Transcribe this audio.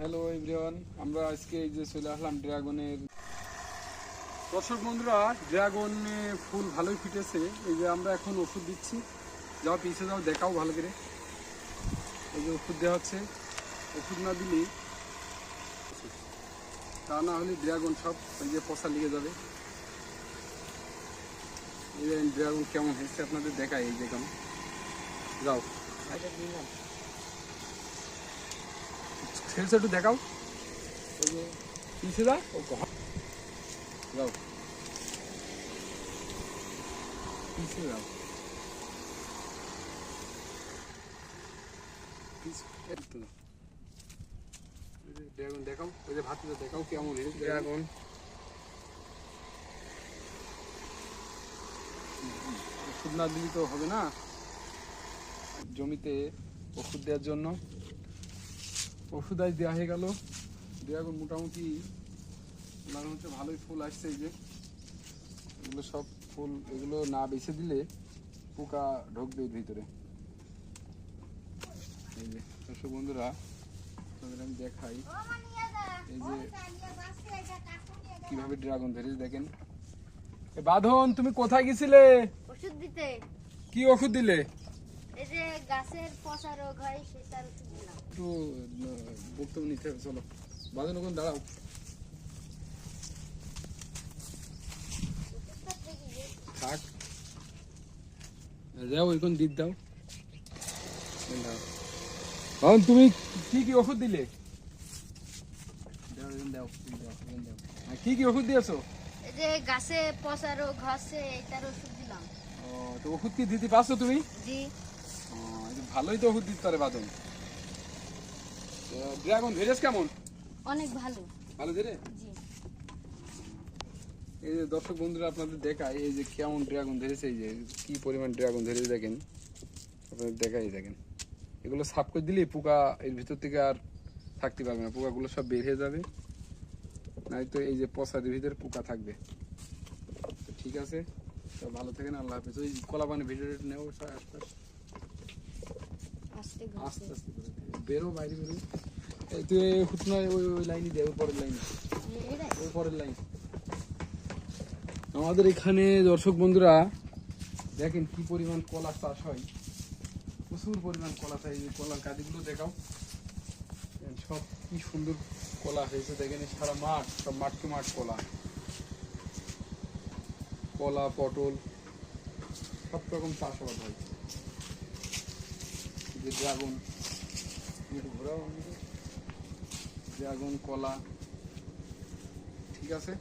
Hello everyone আমরা আজকে এই যে চলে আসলাম ড্রাগনের দর্শক বন্ধুরা, ড্রাগনে ফুল ভালোই ফুটেছে। এই যে আমরা এখন ওষুধ দিচ্ছি। যাও পিছিয়ে যাও, দেখাও ভালো করে। এই যে ওষুধ দেওয়া হচ্ছে। ওষুধ না দিলে তা না হলে ড্রাগন সব এই যে পচা লেগে যাবে। এই যে ড্রাগন কেমন হয়েছে আপনাদের দেখাই এই যে কেমন যাও। একটু দেখাও। ওই যে পিছিয়ে যা ও কহা- যাও পিছিয়ে যাও পিছ- এই তো যাও। এই যে ড্রাগন দেখাও ওই যে ভাতিটা দেখাও কেমন ড্রাগন। ওষুধ না দিলে তো হবে না। জমিতে ওষুধ দেওয়ার জন্য। ওষুধ আজ দেওয়া হয়ে গেল। ড্রাগন মোটামুটি মনে হচ্ছে ভালোই ফুল আসছে এই যে। এগুলো সব ফুল এগুলো না বেছে দিলে পোকা ঢুকবে ভিতরে। এই যে দর্শক বন্ধুরা আপনাদের আমি দেখাই। এই যে কীভাবে ড্রাগন ধরেছে দেখেন। এ বাঁধন তুমি কোথায় গেছিলে? ওষুধ দিতে। কি ওষুধ দিলে? এই যে গাছের পচা রোগ হয় সেটার একটু আহ, বক্তব্য নিতে হবে চলো। বাঁধন ওখানে দাঁড়াও। থাক। যাও ওইখান দিত দাও। দাও। বাবন তুমি কি কি ওষুধ দিলে? কি কি ওষুধ দিয়েছ? এই যে গাছে পচা রোগ হচ্ছে এটার ওষুধ দিলাম। ও, তো ওষুধ কি দিতে পারছ তুমি? জি। ভালোই তো ওষুধ দিতে পারে বাদন ড্রাগন ধরেছ কেমন? অনেক ভালো। ভালো ধরে? জি। এই যে দর্শক বন্ধুরা আপনাদের দেখায় এই যে কেমন ড্রাগন ধরেছে এই যে কি পরিমাণ ড্রাগন ধরেছে দেখেন। আপনাদের দেখাই দেখেন। এগুলো সাফ করে দিলে পোকা এর ভিতর থেকে আর থাকতে পারবে না পোকাগুলো সব বের হয়ে যাবে। নাই তো এই যে পচার ভিতরে পোকা থাকবে। ঠিক আছে তো ভালো থাকেন আল্লাহ হাফিজ। ওই কলা পানি ভিডিও নেও সব আশপাশ আস্তে আস্তে। আস্তে করে বেরো বাইরে বেরো। এই তুই হুটনা ওই ওই লাইনই দে ওই পরের লাইনে। ওই পরের লাইন। আমাদের এখানে দর্শক বন্ধুরা দেখেন কি পরিমাণ কলা চাষ হয়। প্রচুর পরিমাণ কলা যে কলার কাদিগুলো দেখাও। সব কি সুন্দর কলা হয়েছে। দেখেন সারা মাঠ সব মাঠকে মাঠ কলা। কলা পটল সব রকম চাষাবাদ হয়। যে ড্রাগন একটু ঘোরাও। ড্রাগন কলা ঠিক আছে